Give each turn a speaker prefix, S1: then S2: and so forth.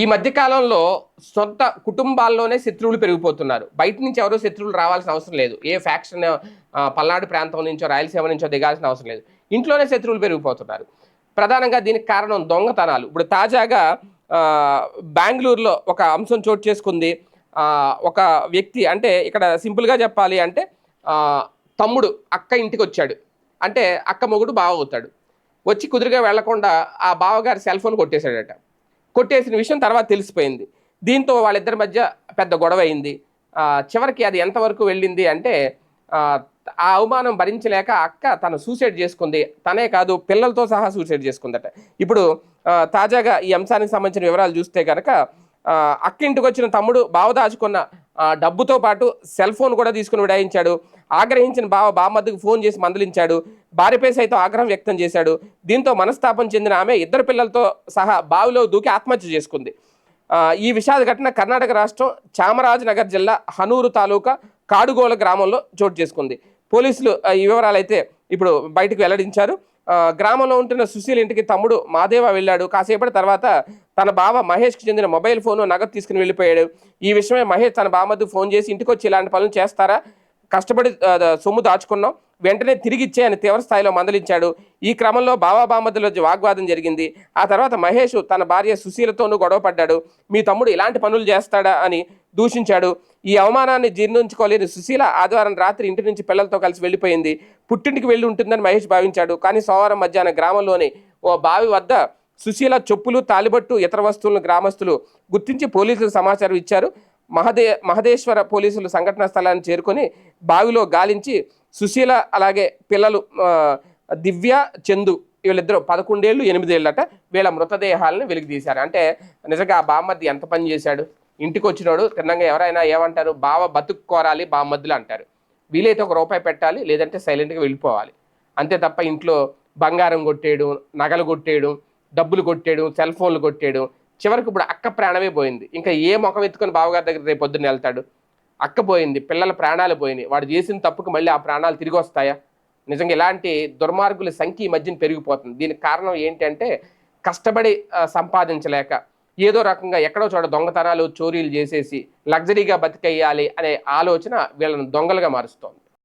S1: ఈ మధ్యకాలంలో సొంత కుటుంబాల్లోనే శత్రువులు పెరిగిపోతున్నారు. బయట నుంచి ఎవరో శత్రువులు రావాల్సిన అవసరం లేదు. ఏ ఫ్యాక్షన్ పల్నాడు ప్రాంతం నుంచో రాయలసీమ నుంచో దిగాల్సిన అవసరం లేదు. ఇంట్లోనే శత్రువులు పెరిగిపోతున్నారు. ప్రధానంగా దీనికి కారణం దొంగతనాలు. ఇప్పుడు తాజాగా బెంగళూరులో ఒక అంశం చోటు చేసుకుంది. ఒక వ్యక్తి అంటే ఇక్కడ సింపుల్గా చెప్పాలి అంటే తమ్ముడు అక్క ఇంటికి వచ్చాడు. అంటే అక్క మొగుడు బావ అవుతాడు. వచ్చి కుదురుగా వెళ్ళకుండా ఆ బావగారి సెల్ ఫోన్ కొట్టేశాడట. కొట్టేసిన విషయం తర్వాత తెలిసిపోయింది. దీంతో వాళ్ళిద్దరి మధ్య పెద్ద గొడవ అయింది. చివరికి అది ఎంతవరకు వెళ్ళింది అంటే ఆ, అవమానం భరించలేక అక్క తను సూసైడ్ చేసుకుంది. తనే కాదు పిల్లలతో సహా సూసైడ్ చేసుకుందట. ఇప్పుడు తాజాగా ఈ అంశానికి సంబంధించిన వివరాలు చూస్తే కనుక అక్కింటికి వచ్చిన తమ్ముడు బావ దాచుకున్న డబ్బుతో పాటు సెల్ ఫోన్ కూడా తీసుకుని విడాయించాడు. ఆగ్రహించిన బావ బామ్మద్దుకు ఫోన్ చేసి మందలించాడు. భార్యపై సైతం ఆగ్రహం వ్యక్తం చేశాడు. దీంతో మనస్తాపం చెందిన ఆమె ఇద్దరు పిల్లలతో సహా బావిలో దూకి ఆత్మహత్య చేసుకుంది. ఈ విషాద ఘటన కర్ణాటక రాష్ట్రం చామరాజనగర్ జిల్లా హనూరు తాలూకా కాడుగోల గ్రామంలో చోటు చేసుకుంది. పోలీసులు ఈ వివరాలు అయితే ఇప్పుడు బయటకు వెల్లడించారు. గ్రామంలో ఉంటున్న సుశీల్ ఇంటికి తమ్ముడు మాదేవ వెళ్ళాడు. కాసేపటి తర్వాత తన బావ మహేష్కి చెందిన మొబైల్ ఫోను నగదు తీసుకుని వెళ్ళిపోయాడు. ఈ విషయమే మహేష్ తన బామ్మద్దు ఫోన్ చేసి ఇంటికి వచ్చి ఇలాంటి పనులు చేస్తారా? కష్టపడి సొమ్ము దాచుకున్నాం. వెంటనే తిరిగి అని తీవ్ర స్థాయిలో మందలించాడు. ఈ క్రమంలో బావా బామ్మద్దుల వాగ్వాదం జరిగింది. ఆ తర్వాత మహేష్ తన భార్య సుశీలతోనూ గొడవ పడ్డాడు. మీ తమ్ముడు ఇలాంటి పనులు చేస్తాడా? అని దూషించాడు. ఈ అవమానాన్ని జీర్ణించుకోలేని సుశీల ఆదివారం రాత్రి ఇంటి నుంచి పిల్లలతో కలిసి వెళ్ళిపోయింది. పుట్టింటికి వెళ్ళి ఉంటుందని మహేష్ భావించాడు. కానీ సోమవారం మధ్యాహ్నం గ్రామంలోని ఓ బావి వద్ద సుశీల చెప్పులు తాలిబట్టు ఇతర వస్తువులను గ్రామస్తులు గుర్తించి పోలీసులకు సమాచారం ఇచ్చారు. మహదే మహదేశ్వర పోలీసులు సంఘటనా స్థలాన్ని చేరుకొని బావిలో గాలించి సుశీల అలాగే పిల్లలు దివ్య చందు వీళ్ళిద్దరూ పదకొండేళ్ళు ఎనిమిదేళ్ళట వీళ్ళ మృతదేహాలను వెలికితీశారు. అంటే నిజంగా ఆ బామ్మద్ది ఎంత పని చేశాడు? ఇంటికి వచ్చినోడు తిన్నంగా ఎవరైనా ఏమంటారు? బావ బతుకు కోరాలి బామ్మద్దులు అంటారు. వీలైతే ఒక రూపాయి పెట్టాలి లేదంటే సైలెంట్గా వెళ్ళిపోవాలి. అంతే తప్ప ఇంట్లో బంగారం కొట్టేయడం నగలు కొట్టేయడం డబ్బులు కొట్టేయడం సెల్ ఫోన్లు కొట్టేయడం చివరికి ఇప్పుడు అక్క ప్రాణమే పోయింది. ఇంకా ఏ ముఖం ఎత్తుకొని బావగారి దగ్గర రేపు పొద్దున్న వెళ్తాడు? అక్క పోయింది పిల్లల ప్రాణాలు పోయినాయి. వాడు చేసిన తప్పుకు మళ్ళీ ఆ ప్రాణాలు తిరిగి వస్తాయా? నిజంగా ఇలాంటి దుర్మార్గుల సంఖ్య ఈ మధ్యన పెరిగిపోతుంది. దీనికి కారణం ఏంటంటే కష్టపడి సంపాదించలేక ఏదో రకంగా ఎక్కడో చోట దొంగతనాలు చోరీలు చేసేసి లగ్జరీగా బతికేయాలి అనే ఆలోచన వీళ్ళని దొంగలుగా మారుస్తోంది.